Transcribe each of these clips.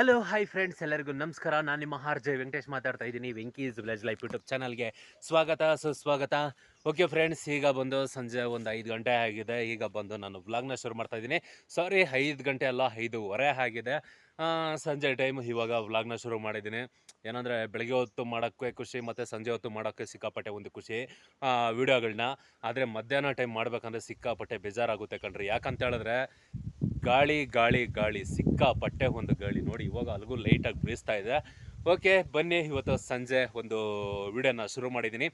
Hello hi friends ಎಲ್ಲರಿಗೂ ನಮಸ್ಕಾರ. ನಾನು ನಿಮ್ಮ ಆರ್ ಜೆ ವೆಂಕಟೇಶ್ ಮಾತಾಡ್ತಾ ಇದ್ದೀನಿ, ವೆಂಕೀಸ್ ವಿಲೇಜ್ ಲೈಫ್ ಯೂಟ್ಯೂಬ್ ಚಾನಲ್ಗೆ ಸ್ವಾಗತ, ಸುಸ್ವಾಗತ. ಓಕೆ ಫ್ರೆಂಡ್ಸ್ ಈಗ ಬಂದು ಸಂಜೆ ಒಂದು ಐದು ಗಂಟೆ ಆಗಿದೆ. ಈಗ ಬಂದು ನಾನು ವ್ಲಾಗ್ನ ಶುರು ಮಾಡ್ತಾ ಇದ್ದೀನಿ. ಸಾರಿ ಐದು ಗಂಟೆ ಅಲ್ಲ, ಐದೂವರೆ ಆಗಿದೆ. ಸಂಜೆ ಟೈಮ್ ಇವಾಗ ವ್ಲಾಗ್ನ ಶುರು ಮಾಡಿದ್ದೀನಿ. ಏನಂದರೆ, ಬೆಳಗ್ಗೆ ಹೊತ್ತು ಮಾಡೋಕ್ಕೆ ಖುಷಿ, ಮತ್ತು ಸಂಜೆ ಹೊತ್ತು ಮಾಡೋಕ್ಕೆ ಸಿಕ್ಕಾಪಟ್ಟೆ ಒಂದು ಖುಷಿ ವೀಡಿಯೋಗಳನ್ನ ಆದರೆ ಮಧ್ಯಾಹ್ನ ಟೈಮ್ ಮಾಡಬೇಕಂದ್ರೆ ಸಿಕ್ಕಾಪಟ್ಟೆ ಬೇಜಾರಾಗುತ್ತೆ ಕಣ್ರಿ. ಯಾಕಂತ ಹೇಳಿದ್ರೆ ಗಾಳಿ ಗಾಳಿ ಗಾಳಿ ಸಿಕ್ಕಾಪಟ್ಟೆ ಒಂದು ಗಾಳಿ ನೋಡಿ ಇವಾಗ ಅಲ್ಗೂ ಲೈಟಾಗಿ ಬೀಸ್ತಾ ಇದೆ. ಓಕೆ ಬನ್ನಿ ಇವತ್ತು ಸಂಜೆ ಒಂದು ವಿಡಿಯೋನ ಶುರು ಮಾಡಿದ್ದೀನಿ.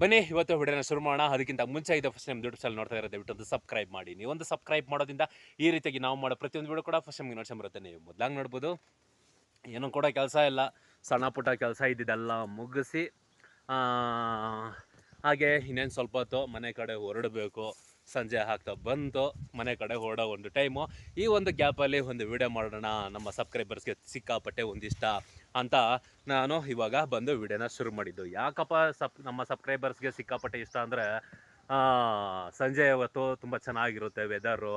ಬನ್ನಿ ಇವತ್ತು ವಿಡಿಯೋನ ಶುರು ಮಾಡೋಣ. ಅದಕ್ಕಿಂತ ಮುಂಚೆ ಇದೆ ಫಸ್ಟ್ ನಿಮ್ಮ ಯೂಟ್ಯೂಬ್ ಚಾನಲ್ ನೋಡ್ತಾ ಇರೋದು ಬಿಟ್ಟು ಒಂದು ಸಬ್ಸ್ಕ್ರೈಬ್ ಮಾಡಿ. ನೀವು ಒಂದು ಸಬ್ಸ್ಕ್ರೈಬ್ ಮಾಡೋದ್ರಿಂದ ಈ ರೀತಿಯಾಗಿ ನಾವು ಮಾಡೋ ಪ್ರತಿಯೊಂದು ವಿಡಿಯೋ ಕೂಡ ಫಸ್ಟ್ ಟೈಮ್ಗೆ ನೋಡ್ಸಂಬರುತ್ತೆ ನೀವು ಮೊದಲಾಗಿ ನೋಡ್ಬೋದು. ಏನೂ ಕೂಡ ಕೆಲಸ ಇಲ್ಲ. ಸಣ್ಣ ಪುಟ್ಟ ಕೆಲಸ ಇದ್ದಿದ್ದೆಲ್ಲ ಮುಗಿಸಿ ಹಾಗೆ ಇನ್ನೇನು ಸ್ವಲ್ಪ ಹೊತ್ತು ಮನೆ ಕಡೆ ಹೊರಡಬೇಕು. ಸಂಜೆ ಹಾಕ್ತಾ ಬಂತು, ಮನೆ ಕಡೆ ಹೊರಡೋ ಒಂದು ಟೈಮು ಈ ಒಂದು ಗ್ಯಾಪಲ್ಲಿ ಒಂದು ವಿಡಿಯೋ ಮಾಡೋಣ, ನಮ್ಮ ಸಬ್ಸ್ಕ್ರೈಬರ್ಸ್ಗೆ ಸಿಕ್ಕಾಪಟ್ಟೆ ಒಂದಿಷ್ಟ ಅಂತ ನಾನು ಇವಾಗ ಬಂದು ವಿಡಿಯೋನ ಶುರು ಮಾಡಿದ್ದು. ಯಾಕಪ್ಪ ಸಬ್, ನಮ್ಮ ಸಬ್ಸ್ಕ್ರೈಬರ್ಸ್ಗೆ ಸಿಕ್ಕಾಪಟ್ಟೆ ಇಷ್ಟ ಅಂದರೆ ಸಂಜೆ ಇವತ್ತು ತುಂಬ ಚೆನ್ನಾಗಿರುತ್ತೆ ವೆದರು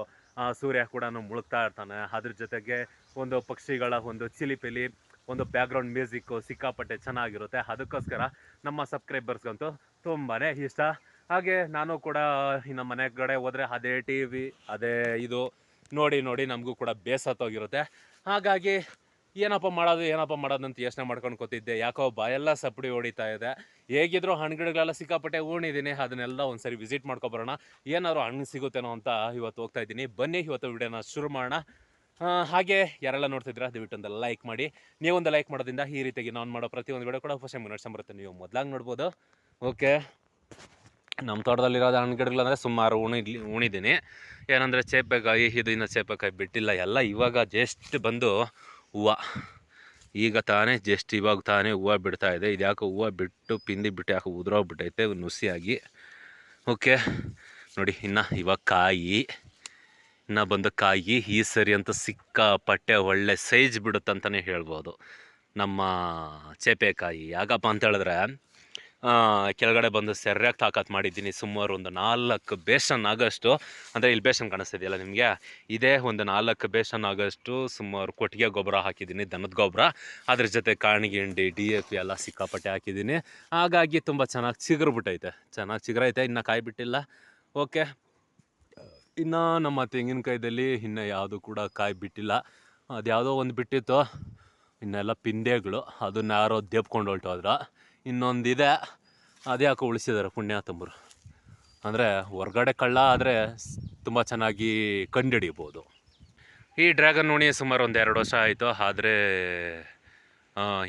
ಸೂರ್ಯ ಕೂಡ ಮುಳುಗ್ತಾ ಇರ್ತಾನೆ. ಅದ್ರ ಜೊತೆಗೆ ಒಂದು ಪಕ್ಷಿಗಳ ಒಂದು ಚಿಲಿಪಿಲಿ, ಒಂದು ಬ್ಯಾಕ್ಗ್ರೌಂಡ್ ಮ್ಯೂಸಿಕ್ಕು ಸಿಕ್ಕಾಪಟ್ಟೆ ಚೆನ್ನಾಗಿರುತ್ತೆ. ಅದಕ್ಕೋಸ್ಕರ ನಮ್ಮ ಸಬ್ಸ್ಕ್ರೈಬರ್ಸ್ಗಂತೂ ತುಂಬಾ ಇಷ್ಟ. ಹಾಗೆ ನಾನು ಕೂಡ ಇನ್ನು ಮನೆ ಕಡೆ ಹೋದರೆ ಅದೇ ಟಿ ವಿ ಅದೇ ಇದು ನೋಡಿ ನೋಡಿ ನಮಗೂ ಕೂಡ ಬೇಸತ್ತೋಗಿರುತ್ತೆ. ಹಾಗಾಗಿ ಏನಪ್ಪ ಮಾಡೋದು ಏನಪ್ಪ ಮಾಡೋದು ಅಂತ ಯೋಚನೆ ಮಾಡ್ಕೊಂಡು ಕೂತಿದ್ದೆ. ಯಾಕೋ ಬಾಯೆಲ್ಲ ಸಪ್ಪಡಿ ಹೊಡಿತಾ ಇದೆ. ಹೇಗಿದ್ರು ಗಿಡಗಳೆಲ್ಲ ಸಿಕ್ಕಾಪಟ್ಟೆ ಊಣಿದ್ದೀನಿ ಅದನ್ನೆಲ್ಲ ಒಂದ್ಸರಿ ವಿಸಿಟ್ ಮಾಡ್ಕೊಬರೋಣ. ಏನಾದ್ರು ಹಣ್ಣು ಸಿಗುತ್ತೇನೋ ಅಂತ ಇವತ್ತು ಹೋಗ್ತಾ ಇದ್ದೀನಿ. ಬನ್ನಿ, ಇವತ್ತು ವಿಡಿಯೋನ ಶುರು ಮಾಡೋಣ. ಹಾಗೆ ಯಾರೆಲ್ಲ ನೋಡ್ತಿದ್ರೆ ದಯವಿಟ್ಟು ಒಂದು ಲೈಕ್ ಮಾಡಿ. ನೀವೊಂದು ಲೈಕ್ ಮಾಡೋದ್ರಿಂದ ಈ ರೀತಿಯಾಗಿ ನಾನು ಮಾಡೋ ಪ್ರತಿಯೊಂದು ವಿಡಿಯೋ ಕೂಡ ಫಸ್ಟ್ ಟೈಮ್ ನೀವು ಮೊದಲಾಗಿ ನೋಡ್ಬೋದು. ಓಕೆ. ನಮ್ಮ ತೋಟದಲ್ಲಿರೋ ಹಣ್ಣು ಗಿಡಗಳಂದರೆ ಸುಮಾರು ಉಣಿದ್ಲಿ ಉಣಿದ್ದೀನಿ ಏನಂದರೆ ಚೇಪೆಕಾಯಿ ಇದು ಇನ್ನು ಚೇಪೆಕಾಯಿ ಬಿಟ್ಟಿಲ್ಲ, ಎಲ್ಲ ಇವಾಗ ಜಸ್ಟ್ ಬಂದು ಹೂವು. ಈಗ ತಾನೇ ಜಸ್ಟ್ ಇವಾಗ ತಾನೇ ಹೂವು ಬಿಡ್ತಾ ಇದೆ. ಯಾಕೆ ಹೂವು ಬಿಟ್ಟು ಪಿಂದಿ ಬಿಟ್ಟು ಯಾಕೆ ಉದುರೋಗ್ಬಿಟ್ಟೈತೆ, ನುಸಿಯಾಗಿ. ಓಕೆ ನೋಡಿ, ಇನ್ನು ಇವಾಗ ಕಾಯಿ. ಇನ್ನು ಬಂದು ಕಾಯಿ, ಈ ಸರಿ ಅಂತ ಸಿಕ್ಕಾಪಟ್ಟೆ ಒಳ್ಳೆ ಸೈಜ್ ಬಿಡುತ್ತಂತಲೇ ಹೇಳ್ಬೋದು. ನಮ್ಮ ಚೇಪೆಕಾಯಿ. ಯಾಕಪ್ಪ ಅಂತ ಹೇಳಿದ್ರೆ ಕೆಳಗಡೆ ಬಂದು ಸೆರ್ಯಾಗಿ ತಾಕತ್ ಮಾಡಿದ್ದೀನಿ. ಸುಮಾರು ಒಂದು ನಾಲ್ಕು ಬೇಷನ್ ಆಗಷ್ಟು, ಅಂದರೆ ಇಲ್ಲಿ ಬೇಷನ್ ಕಾಣಿಸ್ತಿದೆಯಲ್ಲ ನಿಮಗೆ? ಇದೇ ಒಂದು ನಾಲ್ಕು ಬೇಷನ್ ಆಗಷ್ಟು ಸುಮಾರು ಕೊಟ್ಟಿಗೆ ಗೊಬ್ಬರ ಹಾಕಿದ್ದೀನಿ, ದನದ ಗೊಬ್ಬರ. ಅದ್ರ ಜೊತೆ ಕಾಣಿಗೆಂಡಿ, ಡಿ ಎ ಪಿ ಎಲ್ಲ ಸಿಕ್ಕಾಪಟ್ಟೆ ಹಾಕಿದ್ದೀನಿ. ಹಾಗಾಗಿ ತುಂಬ ಚೆನ್ನಾಗಿ ಚಿಗುರ್ಬಿಟ್ಟೈತೆ. ಚೆನ್ನಾಗಿ ಚಿಗುರೈತೆ ಇನ್ನು ಕಾಯಿ ಬಿಟ್ಟಿಲ್ಲ ಓಕೆ. ಇನ್ನು ನಮ್ಮ ತೆಂಗಿನಕಾಯ್ದಲ್ಲಿ ಇನ್ನೂ ಯಾವುದು ಕೂಡ ಕಾಯಿ ಬಿಟ್ಟಿಲ್ಲ ಅದು ಯಾವುದೋ ಒಂದು ಬಿಟ್ಟಿತ್ತು. ಇನ್ನೆಲ್ಲ ಪಿಂದೆಗಳು ಅದನ್ನ ಯಾರೋ ದೇಬ್ಕೊಂಡು ಹೊಲ್ಟೋದ್ರ ಇನ್ನೊಂದಿದೆ. ಅದೇ ಯಾಕೋ ಉಳಿಸಿದ್ದಾರೆ ಪುಣ್ಯಾತಂಬರು ಅಂದರೆ ಹೊರ್ಗಡೆ ಕಳ್ಳ ಆದರೆ ತುಂಬ ಚೆನ್ನಾಗಿ ಕಂಡುಹಿಡಿಬೋದು ಈ ಡ್ರ್ಯಾಗನ್ ಉಣಿ ಸುಮಾರು ಒಂದು ಎರಡು ವರ್ಷ ಆಯಿತು. ಆದರೆ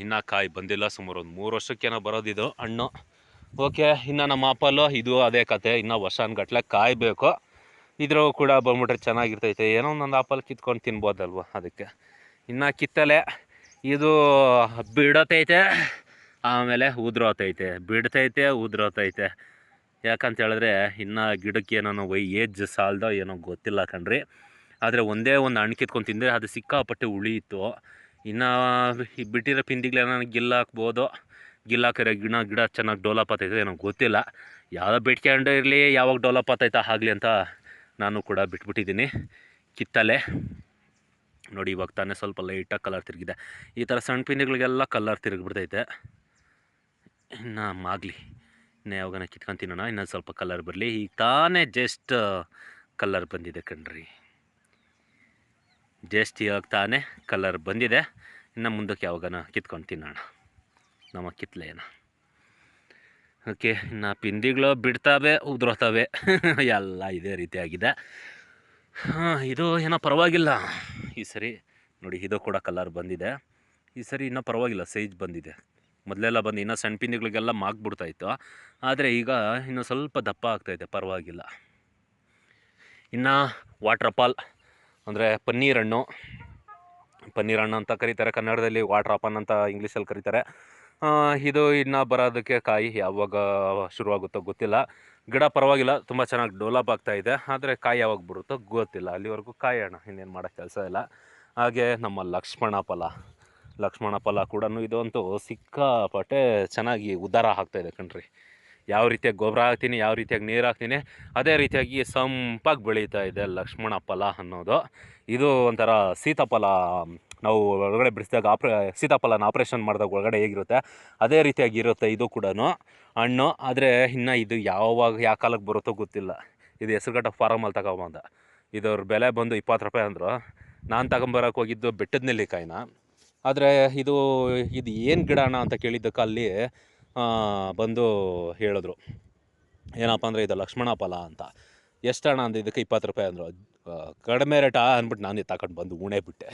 ಇನ್ನೂ ಕಾಯಿ ಬಂದಿಲ್ಲ. ಸುಮಾರು ಒಂದು ಮೂರು ವರ್ಷಕ್ಕೇನೋ ಬರೋದಿದು ಹಣ್ಣು. ಓಕೆ, ಇನ್ನು ನಮ್ಮ ಆಪಲ್ಲು ಇದು ಅದೇ ಕತೆ. ಇನ್ನು ವರ್ಷಾನ್ಗಟ್ಲೆ ಕಾಯಬೇಕು. ಇದ್ರೂ ಕೂಡ ಬಂದ್ಬಿಟ್ರೆ ಚೆನ್ನಾಗಿರ್ತೈತೆ. ಏನೋ ಒಂದೊಂದು ಆಪಲ್ ಕಿತ್ಕೊಂಡು ತಿನ್ಬೋದಲ್ವ ಅದಕ್ಕೆ. ಇನ್ನು ಕಿತ್ತಲೆ. ಇದು ಬಿಡತೈತೆ. ಆಮೇಲೆ ಉದ್ರೋತೈತೆ, ಬಿಡ್ತೈತೆ, ಉದ್ರೋತೈತೆ. ಯಾಕಂತ ಹೇಳಿದ್ರೆ ಇನ್ನು ಗಿಡಕ್ಕೆ ಏನೋ ವೈ ಏಜ್ ಸಾಲ್ದೋ ಏನೋ ಗೊತ್ತಿಲ್ಲ ಕಣ್ರಿ. ಆದರೆ ಒಂದೇ ಒಂದು ಹಣ್ಣು ಕಿತ್ಕೊಂಡು ತಿಂದರೆ ಅದು ಸಿಕ್ಕಾಪಟ್ಟೆ ಉಳಿಯಿತು. ಇನ್ನು ಈ ಬಿಟ್ಟಿರೋ ಪಿಂದಿಗಳೇನೋ ಗಿಲ್ಲ ಹಾಕ್ಬೋದು ಗಿಲ್ಲ ಹಾಕಿರೋ ಗಿಡ ಗಿಡ ಚೆನ್ನಾಗಿ ಡೆವಲಪ್ ಆಗ್ತೈತೆ ಏನೋ ಗೊತ್ತಿಲ್ಲ. ಯಾವುದೋ ಬಿಟ್ಕೊಂಡು ಇರಲಿ, ಯಾವಾಗ ಡೆವಲಪ್ ಆಗ್ತೈತೆ ಆಗಲಿ ಅಂತ ನಾನು ಕೂಡ ಬಿಟ್ಬಿಟ್ಟಿದ್ದೀನಿ ಕಿತ್ತಲೆ. ನೋಡಿ ಇವಾಗ ತಾನೇ ಸ್ವಲ್ಪ ಲೈಟಾಗಿ ಕಲರ್ ತಿರುಗಿದೆ. ಈ ಥರ ಸಣ್ಣ ಪಿಂದಿಗಳಿಗೆಲ್ಲ ಕಲರ್ ತಿರುಗಿಬಿಡ್ತೈತೆ. ಇನ್ನು ಮಾಗಲಿ. ಇನ್ನು ಯಾವಾಗ ಕಿತ್ಕೊಂಡು ತಿನ್ನೋಣ ಇನ್ನೊಂದು ಸ್ವಲ್ಪ ಕಲರ್ ಬರಲಿ. ಈಗ ತಾನೇ ಜಸ್ಟ್ ಕಲರ್ ಬಂದಿದೆ ಕಣ್ರಿ. ಜಸ್ಟ್ ಇವಾಗ ತಾನೇ ಕಲರ್ ಬಂದಿದೆ. ಇನ್ನು ಮುಂದಕ್ಕೆ ಯಾವಾಗನ ಕಿತ್ಕೊಂಡು ತಿನ್ನೋಣ ನಮ್ಮ ಕಿತ್ಲೆನ ಓಕೆ ಇನ್ನು ಪಿಂದಿಗಳು ಬಿಡ್ತಾವೆ, ಉದ್ರೋತಾವೆ. ಎಲ್ಲ ಇದೇ ರೀತಿಯಾಗಿದೆ ಹಾಂ, ಇದು ಏನೋ ಪರವಾಗಿಲ್ಲ. ಈ ಸರಿ ನೋಡಿ, ಇದು ಕೂಡ ಕಲರ್ ಬಂದಿದೆ. ಈ ಸರಿ ಇನ್ನೂ ಪರವಾಗಿಲ್ಲ ಸೈಜ್ ಬಂದಿದೆ. ಮೊದಲೆಲ್ಲ ಬಂದು ಇನ್ನೂ ಸಣ್ಣ ಪಿಂದಿಗಳಿಗೆಲ್ಲ ಮಾಗ್ಬಿಡ್ತಾಯಿತ್ತು. ಆದರೆ ಈಗ ಇನ್ನು ಸ್ವಲ್ಪ ದಪ್ಪ ಆಗ್ತಾಯಿದೆ, ಪರವಾಗಿಲ್ಲ. ಇನ್ನು ವಾಟ್ರ್ ಪಾಲ್ ಅಂದರೆ ಪನ್ನೀರ್ ಹಣ್ಣು. ಪನ್ನೀರ್ ಹಣ್ಣು ಅಂತ ಕರೀತಾರೆ, ಕನ್ನಡದಲ್ಲಿ ವಾಟ್ರ್ ಆಪನ್ ಅಂತ ಇಂಗ್ಲೀಷಲ್ಲಿ ಕರೀತಾರೆ. ಇದು ಇನ್ನು ಬರೋದಕ್ಕೆ ಕಾಯಿ ಯಾವಾಗ ಶುರುವಾಗುತ್ತೋ ಗೊತ್ತಿಲ್ಲ. ಗಿಡ ಪರವಾಗಿಲ್ಲ, ತುಂಬ ಚೆನ್ನಾಗಿ ಡೆವಲಪ್ ಆಗ್ತಾ ಇದೆ ಆದರೆ ಕಾಯಿ ಯಾವಾಗ ಬಿಡುತ್ತೋ ಗೊತ್ತಿಲ್ಲ. ಅಲ್ಲಿವರೆಗೂ ಕಾಯೋಣ, ಇನ್ನೇನು ಮಾಡೋ ಕೆಲಸ ಇಲ್ಲ. ಹಾಗೆ ನಮ್ಮ ಲಕ್ಷ್ಮಣ ಫಲ ಲಕ್ಷ್ಮಣ ಫಲ ಕೂಡ ಇದಂತೂ ಸಿಕ್ಕಾಪಟ್ಟೆ ಚೆನ್ನಾಗಿ ಉದ್ಧಾರ ಆಗ್ತಾಯಿದೆ ಕಣ್ರಿ. ಯಾವ ರೀತಿಯಾಗಿ ಗೊಬ್ಬರ ಹಾಕ್ತೀನಿ, ಯಾವ ರೀತಿಯಾಗಿ ನೀರು ಹಾಕ್ತೀನಿ, ಅದೇ ರೀತಿಯಾಗಿ ಸಂಪಾಗಿ ಬೆಳೀತಾ ಇದೆ ಲಕ್ಷ್ಮಣ ಫಲ ಅನ್ನೋದು. ಇದು ಒಂಥರ ಸೀತಾಫಲ, ನಾವು ಒಳಗಡೆ ಬಿಡಿಸಿದಾಗ ಆಪ್ರೇ, ಸೀತಾಫಲನ ಆಪ್ರೇಷನ್ ಮಾಡಿದಾಗ ಒಳಗಡೆ ಹೇಗಿರುತ್ತೆ, ಅದೇ ರೀತಿಯಾಗಿ ಇರುತ್ತೆ ಇದು ಕೂಡ ಹಣ್ಣು, ಆದರೆ ಇನ್ನು ಇದು ಯಾವಾಗ, ಯಾವ ಕಾಲಕ್ಕೆ ಬರುತ್ತೋ ಗೊತ್ತಿಲ್ಲ. ಇದು ಹೆಸರುಘಟ್ಟ ಫಾರಮಲ್ಲಿ ತಗೊಂಬಂದ. ಇದ್ರ ಬೆಲೆ ಬಂದು ಇಪ್ಪತ್ತು ರೂಪಾಯಿ ಅಂದರು. ನಾನು ತಗೊಂಬರೋಕೆ ಹೋಗಿದ್ದು ಬೆಟ್ಟದ ನೆಲ್ಲಿಕಾಯಿನ. ಆದರೆ ಇದು ಇದು ಏನು ಗಿಡ ಅಣ್ಣ ಅಂತ ಕೇಳಿದ್ದಕ್ಕೆ ಅಲ್ಲಿ ಬಂದು ಹೇಳಿದ್ರು. ಏನಪ್ಪ ಅಂದರೆ ಇದು ಲಕ್ಷ್ಮಣ ಫಲ ಅಂತ. ಎಷ್ಟು ಅಣ್ಣ ಅಂದ ಇದಕ್ಕೆ ಇಪ್ಪತ್ತು ರೂಪಾಯಿ ಅಂದರು. ಕಡಿಮೆ ರೇಟಾ ಅಂದ್ಬಿಟ್ಟು ನಾನು ತಗೊಂಡು ಬಂದು ಉಣೆ ಬಿಟ್ಟೆ.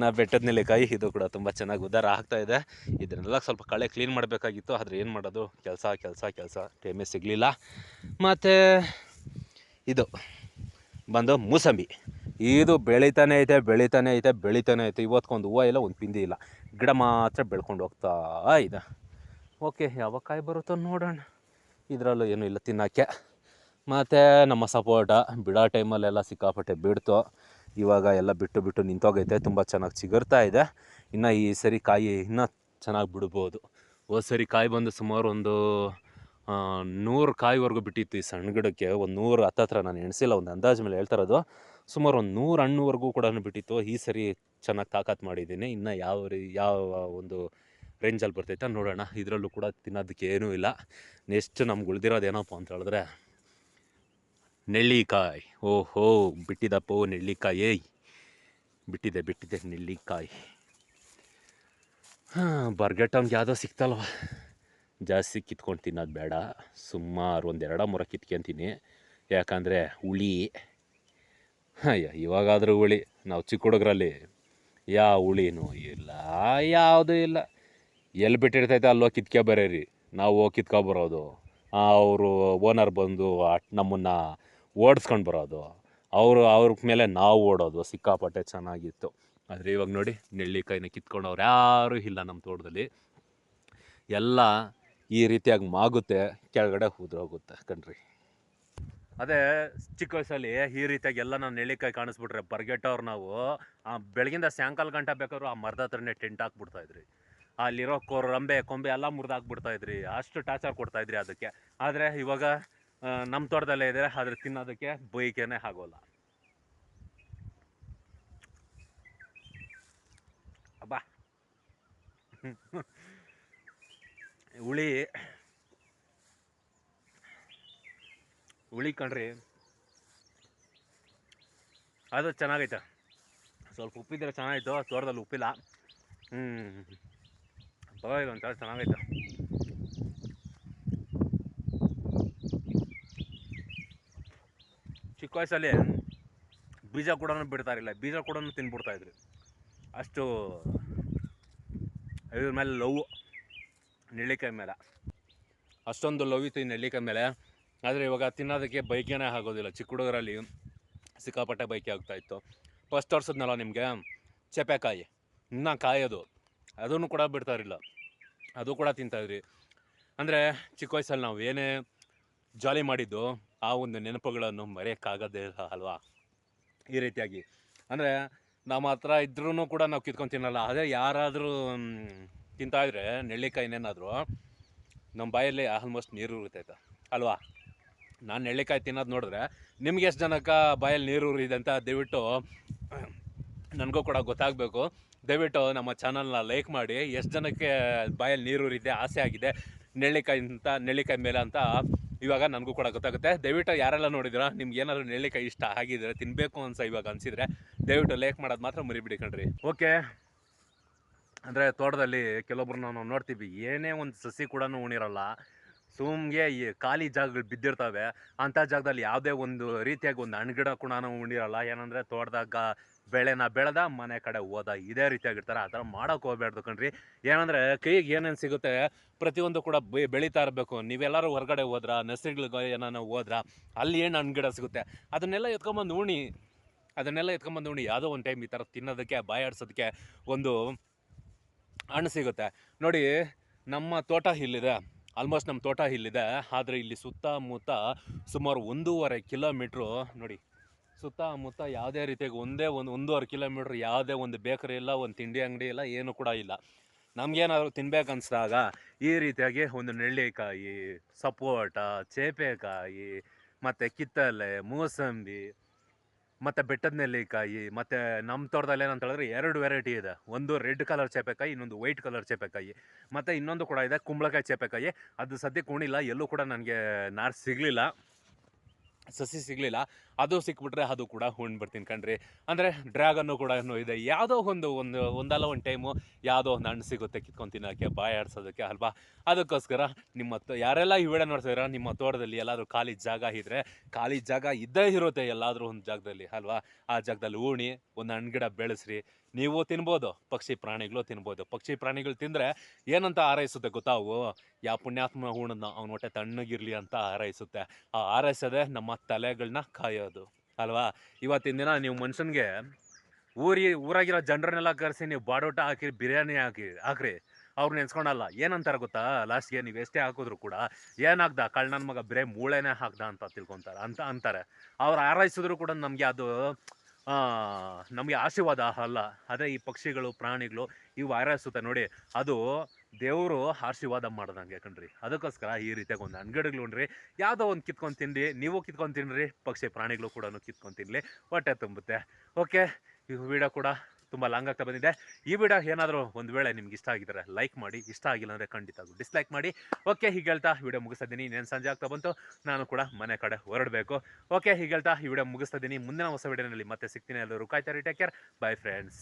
ನಾ ಬೆಟ್ಟದ ಕೈ ಇದು ಕೂಡ ತುಂಬ ಚೆನ್ನಾಗಿ ಉದ್ದಾರ ಇದೆ. ಇದನ್ನೆಲ್ಲ ಸ್ವಲ್ಪ ಕಳೆ ಕ್ಲೀನ್ ಮಾಡಬೇಕಾಗಿತ್ತು, ಆದರೆ ಏನು ಮಾಡೋದು? ಕೆಲಸ ಕೆಲಸ ಕೆಲಸ. ಟೈಮೇ ಸಿಗಲಿಲ್ಲ. ಮತ್ತು ಇದು, ಬಂದು ಮೂಸಂಬಿ. ಇದು ಬೆಳೀತಾನೆ ಐತೆ, ಬೆಳಿತಾನೆ ಐತೆ ಬೆಳಿತಾನೆ ಐತೆ. ಇವತ್ಕೊಂದು ಹೂವು ಇಲ್ಲ, ಒಂದು ಪಿಂದಿ ಇಲ್ಲ. ಗಿಡ ಮಾತ್ರ ಬೆಳ್ಕೊಂಡು ಹೋಗ್ತಾ ಇದೆ. ಓಕೆ ಯಾವಾಗ ಕಾಯಿ ಬರುತ್ತೋ ನೋಡೋಣ. ಇದರಲ್ಲೂ ಏನೂ ಇಲ್ಲ ತಿನ್ನೋಕ್ಕೆ. ಮತ್ತು ನಮ್ಮ ಸಪೋಟ ಬಿಡೋ ಟೈಮಲ್ಲೆಲ್ಲ ಸಿಕ್ಕಾಪಟ್ಟೆ ಬಿಡ್ತು. ಇವಾಗ ಎಲ್ಲ ಬಿಟ್ಟು ಬಿಟ್ಟು ನಿಂತೋಗೈತೆ, ತುಂಬ ಚೆನ್ನಾಗಿ ಚಿಗುರ್ತಾ ಇದೆ. ಇನ್ನು ಈ ಸರಿ ಕಾಯಿ ಇನ್ನೂ ಚೆನ್ನಾಗಿ ಬಿಡ್ಬೋದು. ಹೋದ ಸರಿ, ಕಾಯಿ ಬಂದು ಸುಮಾರು ಒಂದು ನೂರು ಕಾಯಿವರೆಗೂ ಬಿಟ್ಟಿತ್ತು ಈ ಸಣ್ಣ ಗಿಡಕ್ಕೆ. ಒಂದು ನೂರು ಹತ್ತತ್ರ ನಾನು ಎಣಿಸಿಲ್ಲ, ಒಂದು ಅಂದಾಜು ಮೇಲೆ ಹೇಳ್ತಾ ಇರೋದು. ಸುಮಾರು ಒಂದು ನೂರು ಹಣ್ಣುವರೆಗೂ ಕೂಡ ಬಿಟ್ಟಿತ್ತು. ಈ ಸರಿ ಚೆನ್ನಾಗಿ ತಾಕತ್ ಮಾಡಿದ್ದೀನಿ. ಇನ್ನು ಯಾವ ರೀ, ಯಾವ ಒಂದು ರೇಂಜಲ್ಲಿ ಬರ್ತೈತೆ ನೋಡೋಣ. ಇದರಲ್ಲೂ ಕೂಡ ತಿನ್ನೋದಕ್ಕೆ ಏನೂ ಇಲ್ಲ. ನೆಕ್ಸ್ಟ್ ನಮ್ಗೆ ಉಳಿದಿರೋದು ಏನಪ್ಪ ಅಂತ ಹೇಳಿದ್ರೆ, ನೆಲ್ಲಿಕಾಯಿ. ಓಹೋ ಬಿಟ್ಟಿದಪ್ಪೋ ನೆಲ್ಲಿಕಾಯಿ. ಏಯ್, ಬಿಟ್ಟಿದೆ ಬಿಟ್ಟಿದೆ ನೆಲ್ಲಿಕಾಯಿ. ಹಾಂ ಬರ್ಗೆಟ್ಟವ್ನಿಗೆ ಯಾವುದೋ ಸಿಕ್ತಲ್ವ. ಜಾಸ್ತಿ ಕಿತ್ಕೊಂಡು ತಿನ್ನೋದು ಬೇಡ. ಸುಮಾರು ಒಂದು ಎರಡ ಮೂರ ಕಿತ್ಕೊಂತೀನಿ. ಯಾಕಂದರೆ ಹುಳಿ. ಅಯ್ಯ, ಇವಾಗಾದರೂ ಹುಳಿ ನಾವು ಚಿಕ್ಕ ಹುಡುಗರಲ್ಲಿ ಯಾವ ಹುಳಿನೂ ಇಲ್ಲ, ಯಾವುದೂ ಇಲ್ಲ. ಎಲ್ಲಿ ಬಿಟ್ಟಿರ್ತೈತೆ ಅಲ್ಲೋ ಕಿತ್ಕೊ ಬರೀರಿ. ನಾವು ಹೋಗಿ ಕಿತ್ಕೊ ಬರೋದು. ಅವರು ಓನರ್ ಬಂದು ಅಟ್ ನಮ್ಮನ್ನು ಓಡಿಸ್ಕೊಂಡು ಬರೋದು. ಅವರು, ಅವ್ರ ಮೇಲೆ ನಾವು ಓಡೋದು. ಸಿಕ್ಕಾಪಟ್ಟೆ ಚೆನ್ನಾಗಿತ್ತು. ಆದರೆ ಇವಾಗ ನೋಡಿ ನೆಳ್ಳಿಕಾಯಿನ ಕಿತ್ಕೊಂಡು ಅವ್ರು ಯಾರೂ ಇಲ್ಲ ನಮ್ಮ ತೋಟದಲ್ಲಿ. ಎಲ್ಲ ಈ ರೀತಿಯಾಗಿ ಮಾಗುತ್ತೆ, ಕೆಳಗಡೆ ಉದುರೋಗುತ್ತೆ ಕಣ್ರಿ. ಅದೇ ಚಿಕ್ಕ ವಯಸ್ಸಲ್ಲಿ ಈ ರೀತಿಯಾಗಿ ಎಲ್ಲ ನಾವು ನೆಲ್ಲಿಕಾಯಿ ಕಾಣಿಸ್ಬಿಟ್ರೆ ಬರ್ಗೆಟ್ಟವ್ರು ನಾವು, ಆ ಬೆಳಗಿಂದ ಸಾಯಂಕಾಲ ಗಂಟೆ ಬೇಕಾದ್ರು ಆ ಮರದ ಹತ್ರನೇ ಟೆಂಟ್ ಹಾಕ್ಬಿಡ್ತಾ ಇದ್ರಿ. ಅಲ್ಲಿರೋ ಕೊರ, ರಂಬೆ, ಕೊಂಬೆ ಎಲ್ಲ ಮುರಿದಾಕ್ಬಿಡ್ತಾ ಇದ್ರಿ. ಅಷ್ಟು ಟಾರ್ಚರ್ ಕೊಡ್ತಾ ಇದ್ರಿ ಅದಕ್ಕೆ. ಆದರೆ ಇವಾಗ ನಮ್ಮ ತೋಟದಲ್ಲೇ ಇದೆ ಆದರೆ ತಿನ್ನೋದಕ್ಕೆ ಬೈಕೇನೆ ಆಗೋಲ್ಲ. ಅಬ್ಬಾ. ಹುಳಿ ಹುಳಿ ಕಣ್ರಿ ಅದು ಚೆನ್ನಾಗೈತೆ. ಸ್ವಲ್ಪ ಉಪ್ಪಿದ್ರೆ ಚೆನ್ನಾಗಿತ್ತು, ತೋಟದಲ್ಲಿ ಉಪ್ಪಿಲ್ಲ. ಹ್ಞೂ ಪರವಾಗಿಲ್ಲ ಒಂಥರ ಚೆನ್ನಾಗೈತೆ. ಚಿಕ್ಕ ವಯಸ್ಸಲ್ಲಿ ಬೀಜ ಕೂಡ ಬಿಡ್ತಾ ಇರಲಿಲ್ಲ. ಬೀಜ ಕೂಡ ತಿನ್ಬಿಡ್ತಾ ಇದ್ರಿ. ಅಷ್ಟು ಇದ್ರ ಮೇಲೆ ಲವ್ ನೆಲ್ಲಿಕಾಯಿ ಮೇಲೆ. ಅಷ್ಟೊಂದು ಲವ್ ಇತ್ತು ಈ ನೆಲ್ಲಿಕಾಯಿ ಮೇಲೆ. ಆದರೆ ಇವಾಗ ತಿನ್ನೋದಕ್ಕೆ ಬೈಕೇನೆ ಆಗೋದಿಲ್ಲ. ಚಿಕ್ಕ ಹುಡುಗರಲ್ಲಿ ಸಿಕ್ಕಾಪಟ್ಟೆ ಬೈಕೆ ಆಗ್ತಾಯಿತ್ತು ಫಸ್ಟ್ ತೋರಿಸಿದ್ನಲ್ಲ ನಿಮಗೆ ಚಪೆಕಾಯಿ. ಇನ್ನೂ ಕಾಯೋದು. ಅದನ್ನು ಕೂಡ ಬಿಡ್ತಾ ಇರಲಿಲ್ಲ ಅದು ಕೂಡ ತಿಂತಾಯಿದ್ರಿ. ಅಂದರೆ ಚಿಕ್ಕ ವಯಸ್ಸಲ್ಲಿ ನಾವು ಏನೇ ಜಾಲಿ ಮಾಡಿದ್ದು ಆ ಒಂದು ನೆನಪುಗಳನ್ನು ಮರೆಯೋಕ್ಕಾಗೋದೇ ಇಲ್ಲ ಅಲ್ವಾ? ಈ ರೀತಿಯಾಗಿ. ಅಂದರೆ ನಮ್ಮ ಹತ್ರ ಇದ್ರೂ ಕೂಡ ನಾವು ಕಿತ್ಕೊಂಡು ತಿನ್ನಲ್ಲ. ಅದೇ ಯಾರಾದರೂ ತಿಂತಾಯಿದ್ರೆ ನೆಲ್ಲಿಕಾಯಿನೇನಾದರೂ ನಮ್ಮ ಬಾಯಲ್ಲಿ ಆಲ್ಮೋಸ್ಟ್ ನೀರು ಇರುತ್ತೈತೆ ಅಲ್ವಾ? ನಾನು ನೆಲ್ಲಿಕಾಯಿ ತಿನ್ನೋದು ನೋಡಿದ್ರೆ ನಿಮ್ಗೆ ಎಷ್ಟು ಜನಕ್ಕೆ ಬಾಯಲ್ಲಿ ನೀರು ಇದೆ ಅಂತ ದಯವಿಟ್ಟು, ನನಗೂ ಕೂಡ ಗೊತ್ತಾಗಬೇಕು. ದಯವಿಟ್ಟು ನಮ್ಮ ಚಾನಲ್ನ ಲೈಕ್ ಮಾಡಿ, ಎಷ್ಟು ಜನಕ್ಕೆ ಬಾಯಲ್ಲಿ ನೀರು ಇದೆ, ಆಸೆ ಆಗಿದೆ, ನೆಳ್ಳಿಕಾಯಿ ಅಂತ, ನೆಳ್ಳಿಕಾಯಿ ಮೇಲೆ ಅಂತ ಇವಾಗ ನನಗೂ ಕೂಡ ಗೊತ್ತಾಗುತ್ತೆ. ದಯವಿಟ್ಟು ಯಾರೆಲ್ಲ ನೋಡಿದ್ರ, ನಿಮ್ಗೆ ಏನಾದರೂ ನೆಳ್ಳಿಕಾಯಿ ಇಷ್ಟ ಆಗಿದ್ರೆ ತಿನ್ನಬೇಕು ಅಂತ ಇವಾಗ ಅನಿಸಿದ್ರೆ ದಯವಿಟ್ಟು ಲೈಕ್ ಮಾಡೋದು ಮಾತ್ರ ಮುರಿಬಿಡಿ ಕಣ್ರಿ. ಓಕೆ. ಅಂದರೆ ತೋಟದಲ್ಲಿ ಕೆಲವೊಬ್ರನ್ನ ನಾವು ನೋಡ್ತೀವಿ, ಏನೇ ಒಂದು ಸಸಿ ಕೂಡ ಉಣಿರಲ್ಲ. ಸುಮ್ಗೆ ಈ ಖಾಲಿ ಜಾಗಗಳು ಬಿದ್ದಿರ್ತವೆ. ಅಂಥ ಜಾಗದಲ್ಲಿ ಯಾವುದೇ ಒಂದು ರೀತಿಯಾಗಿ ಒಂದು ಹಣ್ಣು ಗಿಡ ಕೂಡ ಉಂಡಿರಲ್ಲ. ಏನಂದರೆ ತೋಟದಾಗ ಬೆಳೆನ ಬೆಳೆದ ಮನೆ ಕಡೆ ಹೋದ ಇದೇ ರೀತಿಯಾಗಿರ್ತಾರೆ. ಆ ಥರ ಮಾಡೋಕೆ ಹೋಗ್ಬೇಡ್ದು ಕಣ್ರಿ. ಏನಂದರೆ ಕೈಗೆ ಏನೇನು ಸಿಗುತ್ತೆ ಪ್ರತಿಯೊಂದು ಕೂಡ ಬೆಳೀತಾ ಇರಬೇಕು. ನೀವೆಲ್ಲರೂ ಹೊರಗಡೆ ಹೋದ್ರ, ನರ್ಸರಿಗಳಿಗೆ ಏನಾನ ಹೋದ್ರ, ಅಲ್ಲಿ ಏನು ಹಣ್ಣು ಗಿಡ ಸಿಗುತ್ತೆ? ಅದನ್ನೆಲ್ಲ ಎತ್ಕೊಂಬಂದು ಉಣಿ ಅದನ್ನೆಲ್ಲ ಎತ್ಕೊಂಬಂದು ಉಣಿ ಯಾವುದೋ ಒಂದು ಟೈಮ್ ಈ ಥರ ತಿನ್ನೋದಕ್ಕೆ ಬಾಯಾಡ್ಸೋದಕ್ಕೆ ಒಂದು ಹಣ್ಣು ಸಿಗುತ್ತೆ. ನೋಡಿ, ನಮ್ಮ ತೋಟ ಇಲ್ಲಿದೆ. ಆಲ್ಮೋಸ್ಟ್ ನಮ್ಮ ತೋಟ ಇಲ್ಲಿದೆ. ಆದರೆ ಇಲ್ಲಿ ಸುತ್ತಮುತ್ತ ಸುಮಾರು ಒಂದೂವರೆ ಕಿಲೋಮೀಟ್ರು ನೋಡಿ, ಸುತ್ತಮುತ್ತ ಯಾವುದೇ ರೀತಿಯಾಗಿ ಒಂದೇ ಒಂದು, ಒಂದೂವರೆ ಕಿಲೋಮೀಟ್ರ್ ಯಾವುದೇ ಒಂದು ಬೇಕರಿ ಇಲ್ಲ, ಒಂದು ತಿಂಡಿ ಅಂಗಡಿ ಇಲ್ಲ, ಏನೂ ಕೂಡ ಇಲ್ಲ. ನಮಗೇನಾದರೂ ತಿನ್ಬೇಕು ಅನ್ಸ್ದಾಗ ಈ ರೀತಿಯಾಗಿ ಒಂದು ನೆಲ್ಲಿಕಾಯಿ, ಸಪೋಟ, ಚೇಪೆಕಾಯಿ, ಮತ್ತು ಕಿತ್ತಲೆ ಮೂಸಂಬಿ ಮತ್ತು ಬೆಟ್ಟದ ನೆಲ್ಲಿಕಾಯಿ, ಮತ್ತು ನಮ್ಮ ತೋಟದಲ್ಲಿ ಏನಂತ ಹೇಳಿದ್ರೆ ಎರಡು ವೆರೈಟಿ ಇದೆ. ಒಂದು ರೆಡ್ ಕಲರ್ ಚೇಪೆಕಾಯಿ, ಇನ್ನೊಂದು ವೈಟ್ ಕಲರ್ ಚೇಪೆಕಾಯಿ. ಮತ್ತು ಇನ್ನೊಂದು ಕೂಡ ಇದೆ ಕುಂಬಳಕಾಯಿ ಚೇಪೆಕಾಯಿ. ಅದು ಸದ್ಯಕ್ಕೆ ಉಣಿಲ್ಲ ಎಲ್ಲೂ ಕೂಡ ನನಗೆ ನಾರು ಸಿಗಲಿಲ್ಲ. ಸಸಿ ಸಿಗಲಿಲ್ಲ. ಅದು ಸಿಕ್ಬಿಟ್ರೆ ಅದು ಕೂಡ ಬರ್ತೀನಿ ಕಣ್ರಿ. ಅಂದರೆ ಡ್ರ್ಯಾಗನ್ನು ಕೂಡ ಇದೆ. ಯಾವುದೋ ಒಂದು ಒಂದು, ಒಂದಲ್ಲ ಒಂದು ಟೈಮು ಯಾವುದೋ ಒಂದು ಹಣ್ಣು ಸಿಗುತ್ತೆ ಕಿತ್ಕೊಂಡು ತಿನ್ನೋಕ್ಕೆ ಬಾಯಿ ಆಡ್ಸೋದಕ್ಕೆ ಅಲ್ವಾ? ಅದಕ್ಕೋಸ್ಕರ ನಿಮ್ಮ ಯಾರೆಲ್ಲ ಈ ವಿಡಿಯೋ ನೋಡ್ತಿದ್ದೀರಾ, ನಿಮ್ಮ ತೋಟದಲ್ಲಿ ಎಲ್ಲಾದರೂ ಖಾಲಿ ಜಾಗ ಇದ್ದರೆ ಖಾಲಿ ಜಾಗ ಇದ್ದೇ ಇರುತ್ತೆ ಎಲ್ಲಾದರೂ ಒಂದು ಜಾಗದಲ್ಲಿ ಅಲ್ವಾ? ಆ ಜಾಗದಲ್ಲಿ ಹೂಣಿ, ಒಂದು ಹಣ್ಣು ಗಿಡ ಬೆಳೆಸ್ರಿ. ನೀವು ತಿನ್ಬೋದು, ಪಕ್ಷಿ ಪ್ರಾಣಿಗಳು ತಿನ್ಬೋದು. ಪಕ್ಷಿ ಪ್ರಾಣಿಗಳು ತಿಂದರೆ ಏನಂತ ಆರೈಸುತ್ತೆ ಗೊತ್ತಾವು ಯಾವ ಪುಣ್ಯಾತ್ಮ ಹೂಣನ್ನ ಅವ್ನ ಹೊಟ್ಟೆ ತಣ್ಣಗಿರಲಿ ಅಂತ ಹಾರೈಸುತ್ತೆ. ಆ ಹಾರೈಸೋದೇ ನಮ್ಮ ತಲೆಗಳನ್ನ ಕಾಯೋದು ಅಲ್ವಾ? ಇವತ್ತಿನ ದಿನ ನೀವು ಮನುಷ್ಯನಿಗೆ ಊರಿ, ಊರಾಗಿರೋ ಜನರನ್ನೆಲ್ಲ ಕರೆಸಿ ನೀವು ಬಾಡೋಟ ಹಾಕಿ, ಬಿರಿಯಾನಿ ಹಾಕಿ, ಹಾಕ್ರಿ. ಅವ್ರು ನೆನ್ಸ್ಕೊಳಲ್ಲ ಏನಂತಾರೆ ಗೊತ್ತಾ? ಲಾಸ್ಟ್ಗೆ ನೀವು ಎಷ್ಟೇ ಹಾಕಿದ್ರು ಕೂಡ, ಏನಾಗ್ದ? ಕಳ್ಳನ ಮಗ ಬರೇ ಮೂಳೆನೇ ಹಾಕ್ದ ಅಂತ ತಿಳ್ಕೊತಾರೆ, ಅಂತ ಅಂತಾರೆ. ಅವ್ರು ಆರೈಸಿದ್ರು ಕೂಡ ನಮಗೆ ಅದು ನಮಗೆ ಆಶೀರ್ವಾದ ಅಲ್ಲ. ಅದೇ ಈ ಪಕ್ಷಿಗಳು, ಪ್ರಾಣಿಗಳು ಇವು ಆರೈಸುತ್ತೆ ನೋಡಿ, ಅದು ದೇವರು ಆಶೀರ್ವಾದ ಮಾಡ್ದಂಗೆ ಕಣ್ರಿ. ಅದಕ್ಕೋಸ್ಕರ ಈ ರೀತಿಯಾಗಿ ಒಂದು ಅಂಗಡಿಗಳು ಉಣ್ರಿ ಯಾವುದೋ ಒಂದು ಕಿತ್ಕೊಂಡು ತಿನ್ರಿ, ನೀವು ಕಿತ್ಕೊಂಡು ತಿನ್ರಿ, ಪಕ್ಷಿ ಪ್ರಾಣಿಗಳು ಕೂಡ ಕಿತ್ಕೊಂಡು ತಿನ್ನಲಿ ಹೊಟ್ಟೆ ತುಂಬುತ್ತೆ. ಓಕೆ, ಈ ವಿಡಿಯೋ ಕೂಡ ತುಂಬ ಲಾಂಗ್ ಆಗ್ತಾ ಬಂದಿದೆ. ಈ ವಿಡಿಯೋ ಏನಾದರೂ ಒಂದು ವೇಳೆ ನಿಮ್ಗೆ ಇಷ್ಟ ಆಗಿದ್ರೆ ಲೈಕ್ ಮಾಡಿ, ಇಷ್ಟ ಆಗಿಲ್ಲ ಅಂದರೆ ಖಂಡಿತ ಡಿಸ್ಲೈಕ್ ಮಾಡಿ. ಓಕೆ, ಹೀಗೆ ಹೇಳ್ತಾ ವಿಡಿಯೋ ಮುಗಿಸ್ತಾ ಇದ್ದೀನಿ ಇನ್ನೇನು ಸಂಜೆ ಆಗ್ತಾ ಬಂತು, ನಾನು ಕೂಡ ಮನೆ ಕಡೆ ಹೊರಡಬೇಕು. ಓಕೆ, ಹೀಗೆ ಹೇಳ್ತಾ ಈ ವಿಡಿಯೋ ಮುಗಿಸ್ತಾ ಇದ್ದೀನಿ ಮುಂದಿನ ಹೊಸ ವಿಡಿಯೋನಲ್ಲಿ ಮತ್ತೆ ಸಿಗ್ತೀನಿ. ಎಲ್ಲರೂ ಕಾಯ್ತಾರೆ ಟೇಕ್ ಕೇರ್ ಬೈ ಫ್ರೆಂಡ್ಸ್